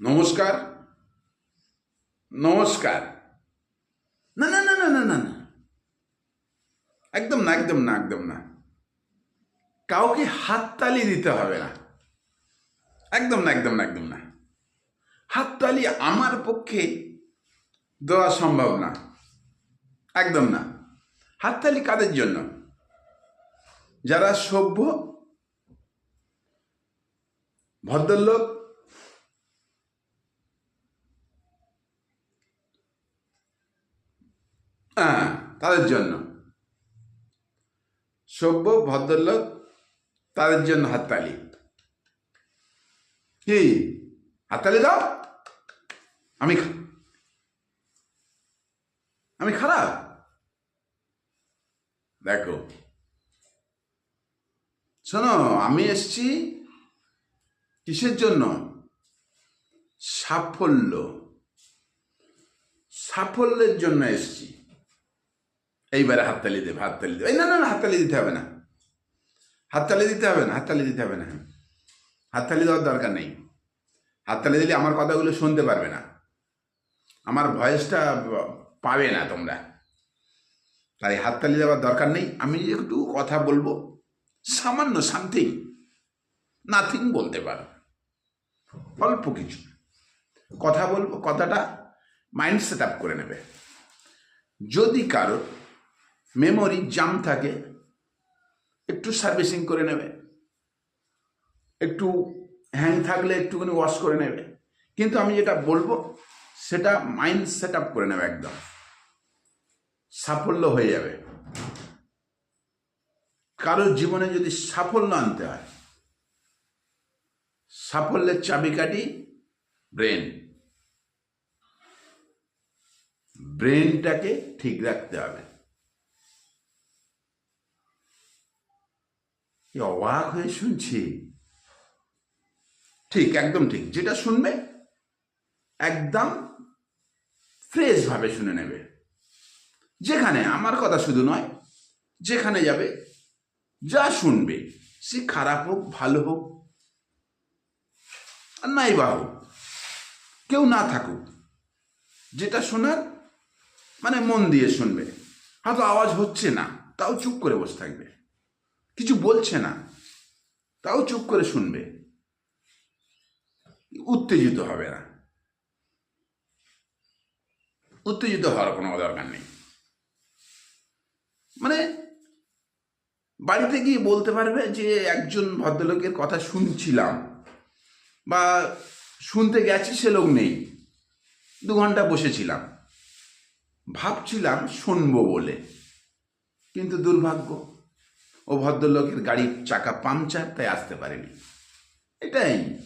নমস্কার। নমস্কার। না না না না না না না। একদম না একদম না একদম না। কাউকে হাততালি দিতে হবে না। একদম না একদম না একদম না। হাততালি আমার পক্ষে দেওয়া সম্ভব না। একদম না। হাততালি কাদের জন্য? যারা সভ্য, ভদ্রলোক হ্যাঁ তাদের জন্য। সভ্য, ভদ্রলোক, তাদের জন্য হাততালি। কি? হাততালি দাও। আমি আমি খারাপ? দেখো, শোনো, আমি এসছি কিসের জন্য? সাফল্য। সাফল্যের জন্য এসছি। এইবারে হাততালি দেবে হাততালি দেবে। এই না না না, হাততালি দিতে হবে না। হাততালি দিতে হবে না, হাততালি দিতে হবে না। হাততালি দেওয়ার দরকার নেই। হাততালি দিলে আমার কথাগুলো শুনতে পারবে না। আমার ভয়েসটা পাবে না তোমরা। তাই হাততালি দেওয়ার দরকার নেই। আমি একটু কথা বলব। সামান্য সামথিং নাথিং বলতে পারো। অল্প কিছু। কথা বলব, কথাটা মাইন্ড সেট আপ করে নেবে। যদি কারও মেমোরি জাম থাকে একটু সার্ভিসিং করে নেবে একটু হ্যাং থাকলে একটুখানি ওয়াশ করে নেবে কিন্তু আমি যেটা বলব সেটা মাইন্ড সেট আপ করে নেবে একদম সাফল্য হয়ে যাবে কারোর জীবনে যদি সাফল্য আনতে হয় সাফল্যের চাবিকাঠি ব্রেন ব্রেনটাকে ঠিক রাখতে হবে কি অবাক হয়ে শুনছি। ঠিক, একদম ঠিক। যেটা শুনবে, একদম ফ্রেশ ভাবে শুনে নেবে। যেখানে আমার কথা শুধু নয়, যেখানে যাবে, যা শুনবে, সে খারাপ হোক, ভালো হোক, আর নাই বা হোক, কেউ না থাকুক, যেটা শোনার মানে মন দিয়ে শুনবে। হয়তো আওয়াজ হচ্ছে না, তাও চুপ করে বসে থাকবে। কিছু বলছে না, তাও চুপ করে শুনবে। উত্তেজিত হবে না। উত্তেজিত হওয়ার কোনো দরকার নেই। মানে বাড়িতে গিয়ে বলতে পারবে যে, একজন ভদ্রলোকের কথা শুনছিলাম বা শুনতে গেছি, সে লোক নেই। দু ঘণ্টা বসেছিলাম। ভাবছিলাম শুনব বলে, কিন্তু দুর্ভাগ্য ও ভদ্রলোকের গাড়ির চাকা পাংচার তাই আসতে পারেনি। এটাই।